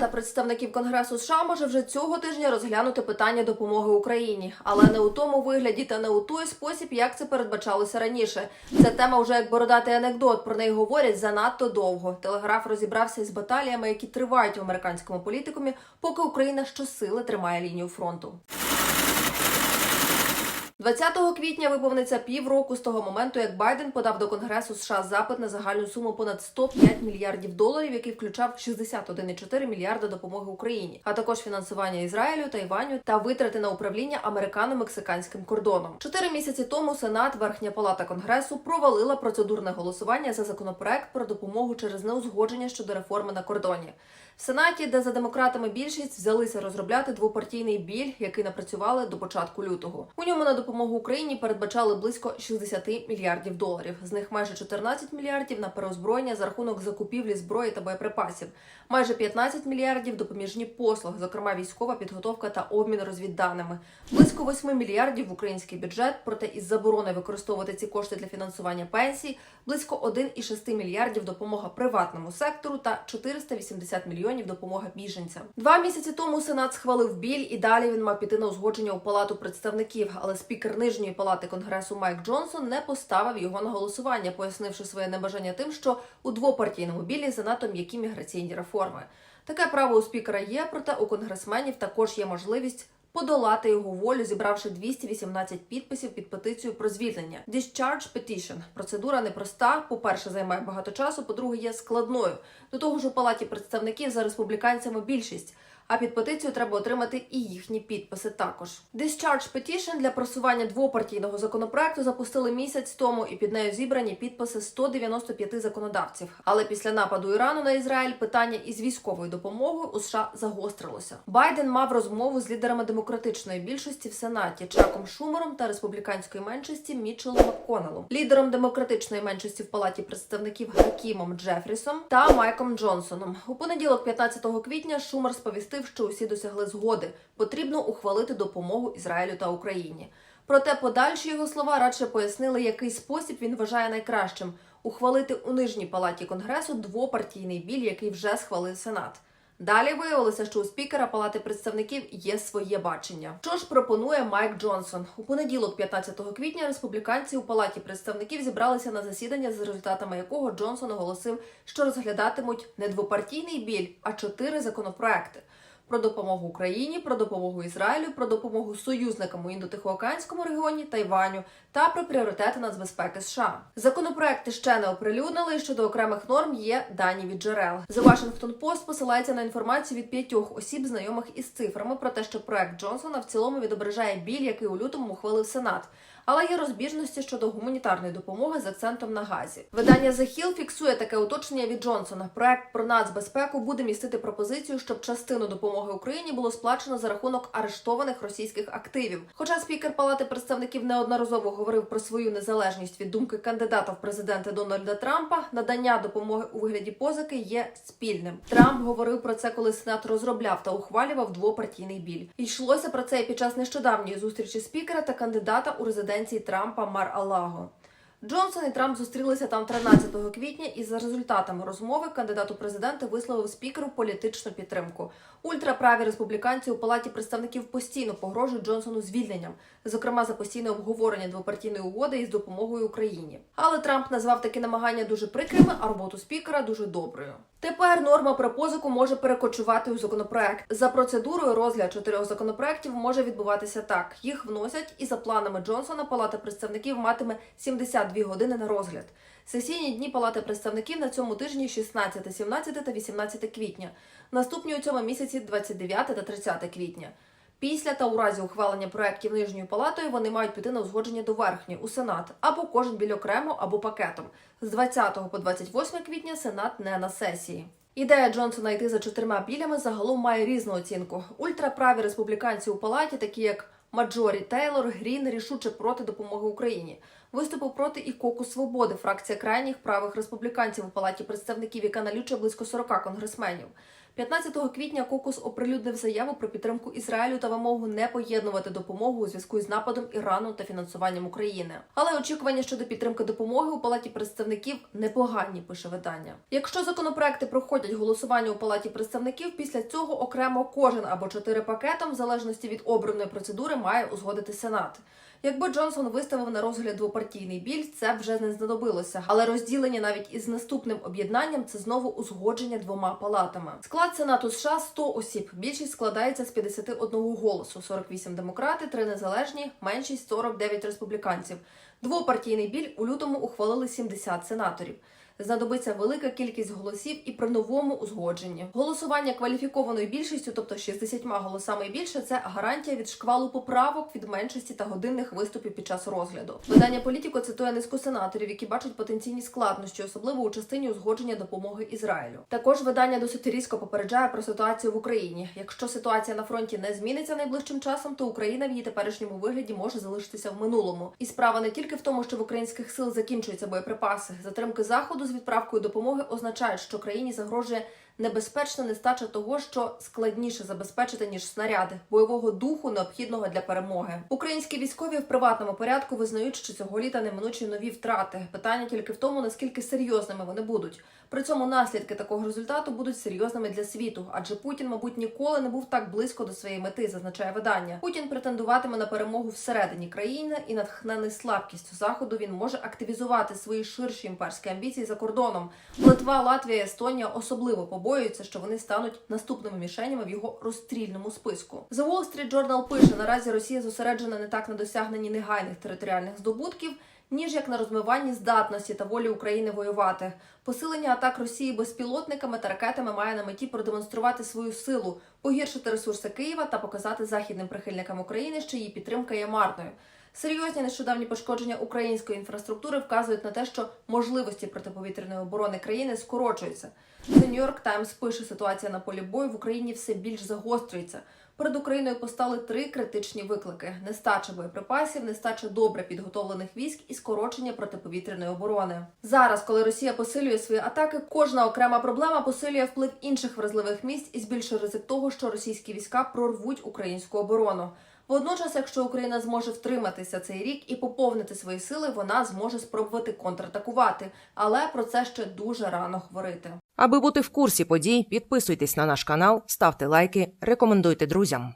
Палата представників Конгресу США може вже цього тижня розглянути питання допомоги Україні, але не у тому вигляді та не у той спосіб, як це передбачалося раніше. Ця тема вже як бородатий анекдот. Про неї говорять занадто довго. Телеграф розібрався із баталіями, які тривають в американському політикумі, поки Україна щосили тримає лінію фронту. 20 квітня виповниться півроку з того моменту, як Байден подав до Конгресу США запит на загальну суму понад 105 мільярдів доларів, який включав 61,4 мільярда допомоги Україні, а також фінансування Ізраїлю, Тайваню та витрати на управління американо-мексиканським кордоном. Чотири місяці тому Сенат, Верхня Палата Конгресу, провалила процедурне голосування за законопроект про допомогу через неузгодження щодо реформи на кордоні. В Сенаті, де за демократами більшість взялися розробляти двопартійний біль, який напрацювали до початку лютого. У ньому на допомогу Україні передбачали близько 60 мільярдів доларів. З них майже 14 мільярдів на переозброєння за рахунок закупівлі зброї та боєприпасів, майже 15 мільярдів допоміжні послуги, зокрема військова підготовка та обмін розвідданими, близько 8 мільярдів в український бюджет. Проте із заборони використовувати ці кошти для фінансування пенсій, близько 1,6 мільярдів допомога приватному сектору та 480 мільйонів допомога біженцям. Два місяці тому Сенат схвалив біль, і далі він мав піти на узгодження у палату представників. Але спікер нижньої палати конгресу Майк Джонсон не поставив його на голосування, пояснивши своє небажання тим, що у двопартійному білі занадто м'які міграційні реформи. Таке право у спікера є, проте у конгресменів також є можливість. Подолати його волю, зібравши 218 підписів під петицію про звільнення. Discharge Petition. Процедура непроста. По-перше, займає багато часу. По-друге, є складною. До того ж, у палаті представників за республіканцями більшість. А під петицію треба отримати і їхні підписи також. Discharge Petition для просування двопартійного законопроекту запустили місяць тому, і під нею зібрані підписи 195 законодавців. Але після нападу Ірану на Ізраїль питання із військовою допомогою у США загострилося. Байден мав розмову з лідерами демократичної більшості в Сенаті Чаком Шумером та республіканської меншості Мітчелом Макконелом, лідером демократичної меншості в палаті представників Хакімом Джефрісом та Майком Джонсоном. У понеділок, 15 квітня, Шумер сповістив, що усі досягли згоди. Потрібно ухвалити допомогу Ізраїлю та Україні. Проте подальші його слова радше пояснили, який спосіб він вважає найкращим ухвалити у нижній палаті конгресу двопартійний біль, який вже схвалив Сенат. Далі виявилося, що у спікера Палати представників є своє бачення. Що ж пропонує Майк Джонсон у понеділок, 15 квітня, республіканці у Палаті представників зібралися на засідання, за результатами якого Джонсон оголосив, що розглядатимуть не двопартійний біль, а чотири законопроекти. Про допомогу Україні, про допомогу Ізраїлю, про допомогу союзникам у індотихоокеанському регіоні, Тайваню та про пріоритети нацбезпеки США. Законопроекти ще не оприлюднили. Щодо окремих норм є дані від джерел. The Washington Post посилається на інформацію від п'ятьох осіб, знайомих із цифрами, про те, що проект Джонсона в цілому відображає біль, який у лютому ухвалив Сенат. Але є розбіжності щодо гуманітарної допомоги з акцентом на газі. Видання The Hill фіксує таке уточнення від Джонсона. Проект про нацбезпеку буде містити пропозицію, щоб частину допомоги Україні було сплачено за рахунок арештованих російських активів. Хоча спікер Палати представників неодноразово говорив про свою незалежність від думки кандидата в президенти Дональда Трампа, надання допомоги у вигляді позики є спільним. Трамп говорив про це, коли Сенат розробляв та ухвалював двопартійний біль. Йшлося про це і під час нещодавньої зустрічі спікера та кандидата у резиденції Трампа Мар Алаго. Джонсон і Трамп зустрілися там 13 квітня, і за результатами розмови кандидат у президенти висловив спікеру політичну підтримку. Ультраправі республіканці у палаті представників постійно погрожують Джонсону звільненням, зокрема за постійне обговорення двопартійної угоди із допомогою Україні. Але Трамп назвав такі намагання дуже прикрими, а роботу спікера дуже доброю. Тепер норма про позику може перекочувати у законопроект. За процедурою розгляд чотирьох законопроектів може відбуватися так: їх вносять, і за планами Джонсона Палата представників матиме 72 години на розгляд. Сесійні дні Палати представників на цьому тижні 16, 17 та 18 квітня. Наступні у цьому місяці 29 та 30 квітня. Після та у разі ухвалення проєктів нижньою палатою вони мають піти на узгодження до верхньої у Сенат або кожен біль окремо, або пакетом. З 20 по 28 квітня Сенат не на сесії. Ідея Джонсона йти за чотирма білями загалом має різну оцінку. Ультраправі республіканці у палаті, такі як Маджорі Тейлор, Грін, рішуче проти допомоги Україні. Виступив проти і Коку Свободи, фракція крайніх правих республіканців у палаті представників, яка налічує близько 40 конгресменів. 15 квітня Кокус оприлюднив заяву про підтримку Ізраїлю та вимогу не поєднувати допомогу у зв'язку з нападом Ірану та фінансуванням України. Але очікування щодо підтримки допомоги у палаті представників непогані. Пише видання. Якщо законопроекти проходять голосування у палаті представників, після цього окремо кожен або чотири пакетом, в залежності від обраної процедури, має узгодити сенат. Якби Джонсон виставив на розгляд двопартійний біль, це вже не знадобилося. Але розділення навіть із наступним об'єднанням це знову узгодження двома палатами. Склад сенату США 100 осіб. Більшість складається з 51 голосу: 48 демократи, 3 незалежні, меншість 49 республіканців. Двопартійний біль у лютому ухвалили 70 сенаторів. Знадобиться велика кількість голосів і при новому узгодженні. Голосування кваліфікованою більшістю, тобто 60 голосами і більше, це гарантія від шквалу поправок від меншості та годинних виступів під час розгляду. Видання політико цитує низку сенаторів, які бачать потенційні складнощі, особливо у частині узгодження допомоги Ізраїлю. Також видання досить різко попереджає про ситуацію в Україні. Якщо ситуація на фронті не зміниться найближчим часом, то Україна в її теперішньому вигляді може залишитися в минулому. І справа не тільки в тому, що в українських сил закінчуються боєприпаси. Затримки заходу з відправкою допомоги означають, що країні загрожує небезпечна нестача того, що складніше забезпечити ніж снаряди бойового духу, необхідного для перемоги. Українські військові в приватному порядку визнають, що цього літа неминучі нові втрати. Питання тільки в тому, наскільки серйозними вони будуть. При цьому наслідки такого результату будуть серйозними для світу, адже Путін, мабуть, ніколи не був так близько до своєї мети, зазначає видання. Путін претендуватиме на перемогу всередині країни і натхнений слабкістю заходу він може активізувати свої ширші імперські амбіції за кордоном. Литва, Латвія, Естонія особливо побоюються, що вони стануть наступними мішенями в його розстрільному списку. The Wall Street Journal пише: наразі Росія зосереджена не так на досягненні негайних територіальних здобутків. Ніж як на розмиванні здатності та волі України воювати, посилення атак Росії безпілотниками та ракетами має на меті продемонструвати свою силу, погіршити ресурси Києва та показати західним прихильникам України, що її підтримка є марною. Серйозні нещодавні пошкодження української інфраструктури вказують на те, що можливості протиповітряної оборони країни скорочуються. The New York Times пише, ситуація на полі бою в Україні все більш загострюється. Перед Україною постали три критичні виклики: нестача боєприпасів, нестача добре підготовлених військ і скорочення протиповітряної оборони. Зараз, коли Росія посилює свої атаки, кожна окрема проблема посилює вплив інших вразливих місць і збільшує ризик того, що російські війська прорвуть українську оборону. Водночас, якщо Україна зможе втриматися цей рік і поповнити свої сили, вона зможе спробувати контратакувати. Але про це ще дуже рано говорити. Аби бути в курсі подій, підписуйтесь на наш канал, ставте лайки, рекомендуйте друзям.